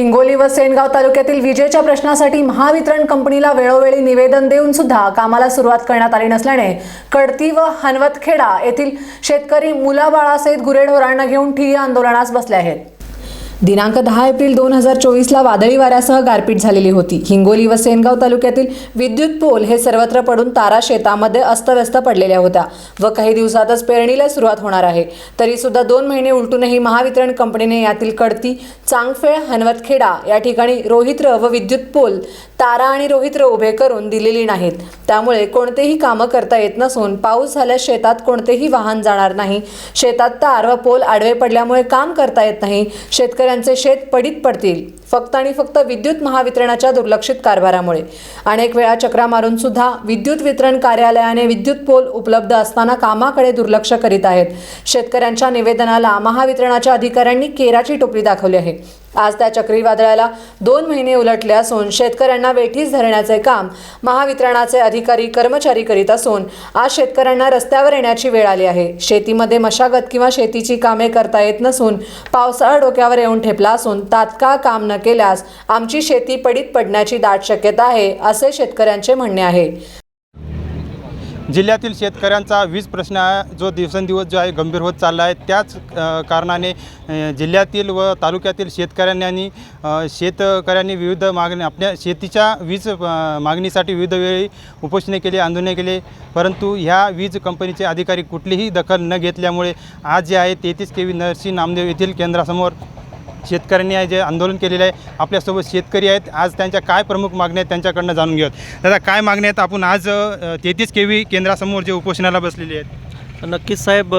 हिंगोली व सेनगाव तालुक्यातील विजेच्या प्रश्नासाठी महावितरण कंपनीला वेळोवेळी निवेदन देऊन सुद्धा कामाला सुरुवात करण्यात आली नसल्याने कडती व हनवतखेडा येथील शेतकरी मुलाबाळासहित गुरेढोरांना घेऊन ठिय्या आंदोलनास बसले आहेत. दिनांक दहा एप्रिल दोन हजार चोवीसला वादळी वाऱ्यासह गारपीट झालेली होती. हिंगोली व सेनगाव तालुक्यातील विद्युत पोल हे सर्वत्र पडून तारा शेतामध्ये अस्तव्यस्त पडलेल्या होत्या व काही दिवसातच पेरणीला सुरुवात होणार आहे. तरी सुद्धा दोन महिने उलटूनही महावितरण कंपनीने यातील कडती चांगफेळ हनवतखेडा या ठिकाणी रोहित्र व विद्युत पोल तारा आणि रोहित्र उभे करून दिलेली नाहीत. त्यामुळे कोणतेही कामं करता येत नसून पाऊस झाल्यास शेतात कोणतेही वाहन जाणार नाही. शेतात तार व पोल आडवे पडल्यामुळे काम करता येत नाही. शेतकरी शेतकऱ्यांचे शेत पडीत पडतील फक्त आणि फक्त विद्युत महावितरणाच्या दुर्लक्षित कारभारामुळे. अनेक वेळा चक्रा मारून सुद्धा विद्युत वितरण कार्यालयाने विद्युत पोल उपलब्ध असताना कामाकडे दुर्लक्ष करीत आहेत. शेतकऱ्यांच्या निवेदनाला महावितरणाच्या अधिकाऱ्यांनी केराची टोपली दाखवली आहे. आज त्या चक्रीवादळाला दोन महिने उलटले असून शेतकऱ्यांना वेठीस धरण्याचे काम महावितरणाचे अधिकारी कर्मचारी करीत असून आज शेतकऱ्यांना रस्त्यावर येण्याची वेळ आली आहे. शेतीमध्ये मशागत किंवा शेतीची कामे करता येत नसून पावसाळा डोक्यावर येऊन ठेपला असून तात्काळ काम न केल्यास आमची शेती पडीत पडण्याची दाट शक्यता आहे असे शेतकऱ्यांचे म्हणणे आहे. जिल्ह्यातील शेतकऱ्यांचा वीज प्रश्न आहे. जो दिवसेंदिवस जो आहे गंभीर होत चालला आहे. त्याच कारणाने जिल्ह्यातील व तालुक्यातील शेतकऱ्यांनी शेतकऱ्यांनी विविध मागणी आपल्या शेतीच्या वीज मागणीसाठी विविध वेळी उपोषणे केली आंदोलने केले. परंतु ह्या वीज कंपनीचे अधिकारी कुठलीही दखल न घेतल्यामुळे आज जे आहे तेहतीस के व्ही नरसी नामदेव येथील केंद्रासमोर शेतकऱ्यांनी आहे जे आंदोलन केलेलं आहे आपल्यासोबत शेतकरी आहेत. आज त्यांच्या काय प्रमुख मागण्या आहेत त्यांच्याकडनं जाणून घेऊयात. दादा काय मागण्या आहेत? आपण आज तेहतीस के व्ही केंद्रासमोर जे उपोषणाला बसलेले आहेत. नक्कीच साहेब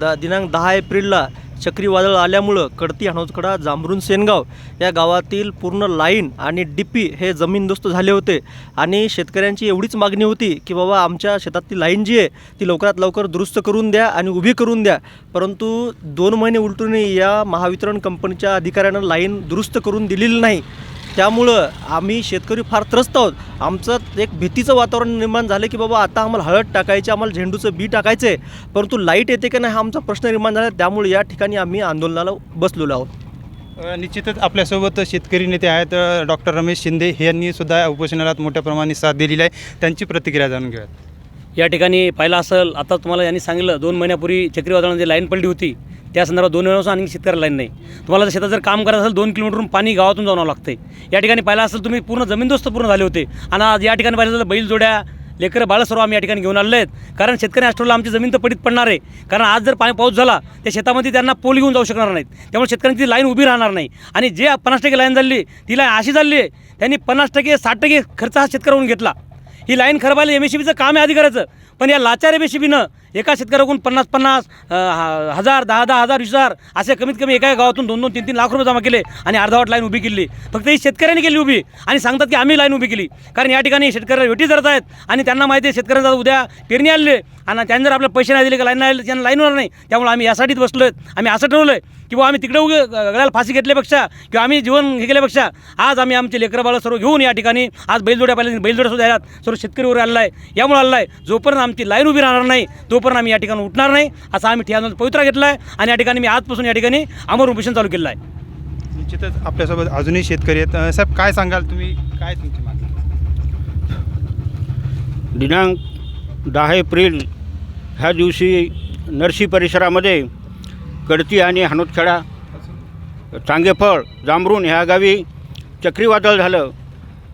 द दिनांक दहा एप्रिलला चक्रीवादळ आल्यामुळं कडती हणोजकडा जांभरून सेनगाव या गावातील पूर्ण लाईन आणि डीपी हे जमीनदोस्त झाले होते. आणि शेतकऱ्यांची एवढीच मागणी होती की बाबा आमच्या शेतातली लाईन जी आहे ती लवकरात लवकर दुरुस्त करून द्या आणि उभी करून द्या. परंतु दोन महिने उलटूनही या महावितरण कंपनीच्या अधिकाऱ्यानं लाईन दुरुस्त करून दिलेली नाही. त्यामुळं आम्ही शेतकरी फार त्रस्त आहोत. आमचं एक भीतीचं वातावरण निर्माण झालं की बाबा आता आम्हाला हळद टाकायची आम्हाला झेंडूचं बी टाकायचं आहे. परंतु लाइट येते का नाही हा आमचा प्रश्न निर्माण झाला. त्यामुळे या ठिकाणी आम्ही आंदोलनाला बसलेलो आहोत. निश्चितच आपल्यासोबत शेतकरी नेते आहेत डॉक्टर रमेश शिंदे. हे यांनी सुद्धा उपोषणाला मोठ्या प्रमाणात साथ दिलेली आहे. त्यांची प्रतिक्रिया जाणून घेऊयात. या ठिकाणी पाहिलं असेल आता तुम्हाला यांनी सांगितलं दोन महिन्यापूर्वी चक्रीवादळामध्ये लाईन पडली होती. त्या संदर्भात दोन वेळा आणि शेतकऱ्याला लाईन नाही. तुम्हाला जर शेतात जर काम करायचं असेल दोन किलोमीटरहून पाणी गावातून जाऊन लागते या ठिकाणी पाहिलं असेल तुम्ही पूर्ण जमीनदोस्त पूर्ण झाले होते. आणि आज या ठिकाणी पाहिलं तर बैल जोड्या लेकरं बाळं सर्व आम्ही या ठिकाणी घेऊन आलेले आहेत. कारण शेतकरी आठवडला आमची जमीन तर पडीत पडणार आहे. कारण आज जर पाणी पाऊस झाला तर शेतामध्ये त्यांना पोल घेऊन जाऊ शकणार नाहीत. त्यामुळे शेतकऱ्यांची लाईन उभी राहणार नाही. आणि जे पन्नास टक्के लाईन झाली ती लाईन अशी झाली आहे त्यांनी पन्नास टक्के साठ टक्के खर्च हा शेतकऱ्याहून घेतला. ही लाईन खरबायला एम एस काम आहे अधिकाऱ्याचं. पण या लाचार एम एस एका शेतकऱ्याकडून पन्नास पन्नास हजार दहा दहा हजार वीस हजार असे कमीत कमी एका गावातून दोन दोन तीन तीन लाख रुपये जमा केले आणि अर्धावट लाईन उभी केली. फक्त ही शेतकऱ्यांनी केली उभी आणि सांगतात की आम्ही लाईन उभी केली. कारण या ठिकाणी शेतकऱ्याला भेटी धरत आहेत आणि त्यांना माहिती आहे शेतकऱ्यांचा उद्या पेरणी आलेली आणि त्यांनी जर आपल्याला पैसे नाही दिले का लाईन नाही आले त्यांना लाईन होणार नाही त्यामुळे आम्ही यासाठीच बसलो आहेत आम्ही असं ठरवलं आहे की बुवा आम्ही तिकडे उगे गळ्याला फाशी घेतल्यापेक्षा किंवा आम्ही जीवन हे केल्यापेक्षा आज आम्ही आमचे लेकरं बाळं सर्व घेऊन या ठिकाणी आज बैलजोड्या पाहिजे बैलजोड्या सुद्धा आहेत सर्व शेतकरीवर आलेला आहे यामुळे आलेला आहे जोपर्यंत आमची लाईन उभी राहणार नाही तोपर्यंत आम्ही या ठिकाणी उठणार नाही. असा आम्ही ठिकाण पवित्रा घेतला आहे आणि या ठिकाणी मी आजपासून या ठिकाणी अमर उपोषण चालू केलं आहे. निश्चितच आपल्यासोबत अजूनही शेतकरी आहेत. साहेब काय सांगाल तुम्ही? काय तुमची मागणी? दिनांक दहा एप्रिल ह्या दिवशी नरसी परिसरामध्ये कडती आणि हनुतखेडा चांगेफळ जांभरून ह्या गावी चक्रीवादळ झालं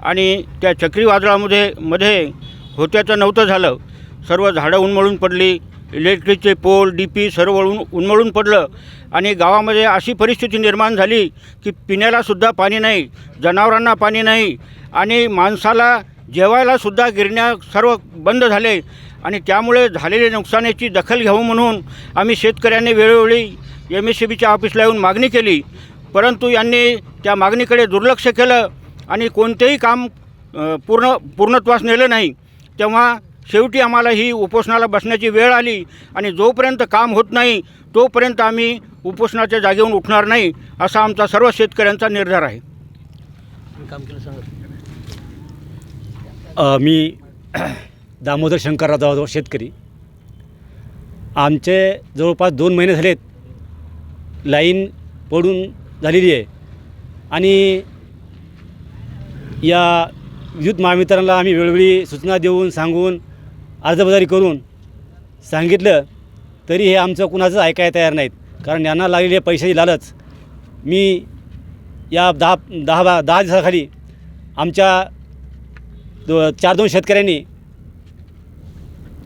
आणि त्या चक्रीवादळामध्ये मध्ये होत्याचं नव्हतं झालं. सर्व झाडं उन्मळून पडली इलेक्ट्रिकचे पोल डी पी सर्व उन उन्मळून पडलं आणि गावामध्ये अशी परिस्थिती निर्माण झाली की पिण्यालासुद्धा पाणी नाही जनावरांना पाणी नाही आणि माणसाला जेवायलासुद्धा गिरण्या सर्व बंद झाले आणि त्यामुळे झालेल्या नुकसानीची दखल घ्यावं म्हणून आम्ही शेतकऱ्यांनी वेळोवेळी एम एस सी बीच्या ऑफिसला येऊन मागणी केली. परंतु यांनी त्या मागणीकडे दुर्लक्ष केलं आणि कोणतेही काम पूर्ण पूर्णत्वास नेलं नाही. तेव्हा शेवटी आम्हाला ही उपोषणाला बसण्याची वेळ आली आणि जोपर्यंत काम होत नाही तोपर्यंत आम्ही उपोषणाच्या जागेहून उठणार नाही असा आमचा सर्व शेतकऱ्यांचा निर्धार आहे. अ, मी दामोदर शंकरराव जाधव शेतकरी. आमचे जवळपास दोन महिने झालेत लाईन पडून झालेली आहे. आणि या विद्युत महावितरणला आम्ही वेळोवेळी सूचना देऊन सांगून अर्जबाजारी करून सांगितलं तरी हे आमचं कुणाचंच ऐकायला तयार नाहीत. कारण यांना लागलेले पैशाची लालच. मी या दहा दहा बा दहा दिवसाखाली आमच्या दो चार दोन शेतकऱ्यांनी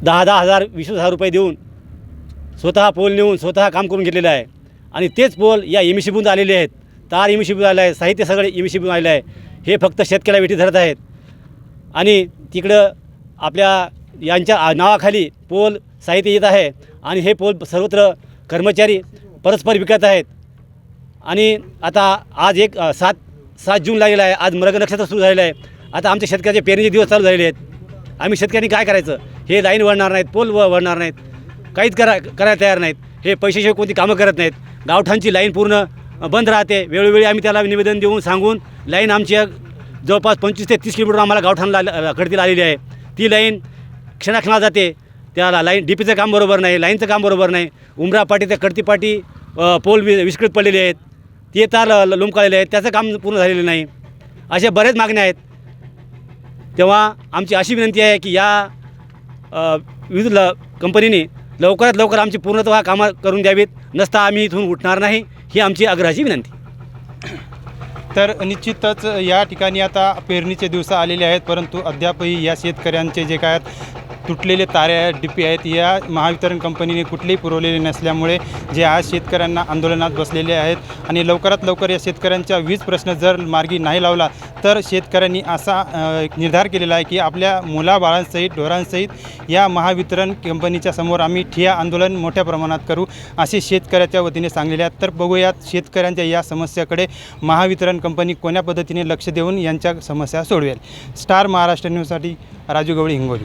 दहा दहा हजार वीस हजार रुपये देऊन स्वतः पोल नेऊन स्वतः काम करून घेतलेलं आहे. आणि तेच पोल या एम शिबून आलेले आहेत. तार एम शिबून आले आहे साहित्य सगळे एम शिबून आलेलं आहे हे फक्त शेतकऱ्याला वेठी धरत आहेत. आणि तिकडं आपल्या यांच्या नावाखाली पोल साहित्य येत आहे. आणि हे पोल सर्वत्र कर्मचारी परस्पर विकत आहेत. आणि आता आज एक सात सात जून लागलेला आहे. आज मृग नक्षत्र सुरू झालेलं आहे. आता आमच्या शेतकऱ्याचे पेरणीचे दिवस चालू झालेले आहेत. आम्ही शेतकऱ्यांनी काय करायचं? हे लाईन वळणार नाहीत पोल व वळणार नाहीत. काहीच करा करायला तयार नाहीत. हे पैशाशिवाय कोणती कामं करत नाहीत. गावठांची लाईन पूर्ण बंद राहते. वेळोवेळी आम्ही त्याला निवेदन देऊन सांगून लाईन आमची जवळपास पंचवीस ते तीस किलोमीटर आम्हाला गावठाणला कडतील आलेली आहे. ती लाईन क्षणाक्षणा जाते. त्याला लाईन डी पीचं काम बरोबर नाही लाईनचं काम बरोबर नाही. उमरा पाटी ते कडती पाटी पोल वि विस्कृत पडलेले आहेत. ते तार ल- लोंबकाळलेले आहेत. त्याचं काम पूर्ण झालेलं नाही. अशा बरेच मागण्या आहेत. तेव्हा आमची अशी विनंती आहे की या विविध ल कंपनीने लवकरात लवकर आमची पूर्णत्व कामं करून द्यावीत. नसता आम्ही इथून उठणार नाही ही आमची आग्रहाची विनंती. तर निश्चितच या ठिकाणी आता पेरणीचे दिवस आलेले आहेत परंतु अद्यापही या शेतकऱ्यांचे जे काय तुटलेले तारे आहेत डिपी आहेत. या महावितरण कंपनीने कुठलेही पुरवलेले नसल्यामुळे जे आज शेतकऱ्यांना आंदोलनात बसलेले आहेत आणि लवकरात लवकर या शेतकऱ्यांचा वीज प्रश्न जर मार्गी नाही लावला तर शेतकऱ्यांनी असा एक निर्धार केलेला आहे की आपल्या मुलाबाळांसहित ढोरांसहित या महावितरण कंपनीच्या समोर आम्ही ठिया आंदोलन मोठ्या प्रमाणात करू असे शेतकऱ्याच्या वतीने सांगलेले आहेत. तर बघूयात शेतकऱ्यांच्या या समस्याकडे महावितरण कंपनी कोण्या पद्धतीने लक्ष देऊन यांच्या समस्या सोडवेल. स्टार महाराष्ट्र न्यूजसाठी राजू गवळी हिंगोली.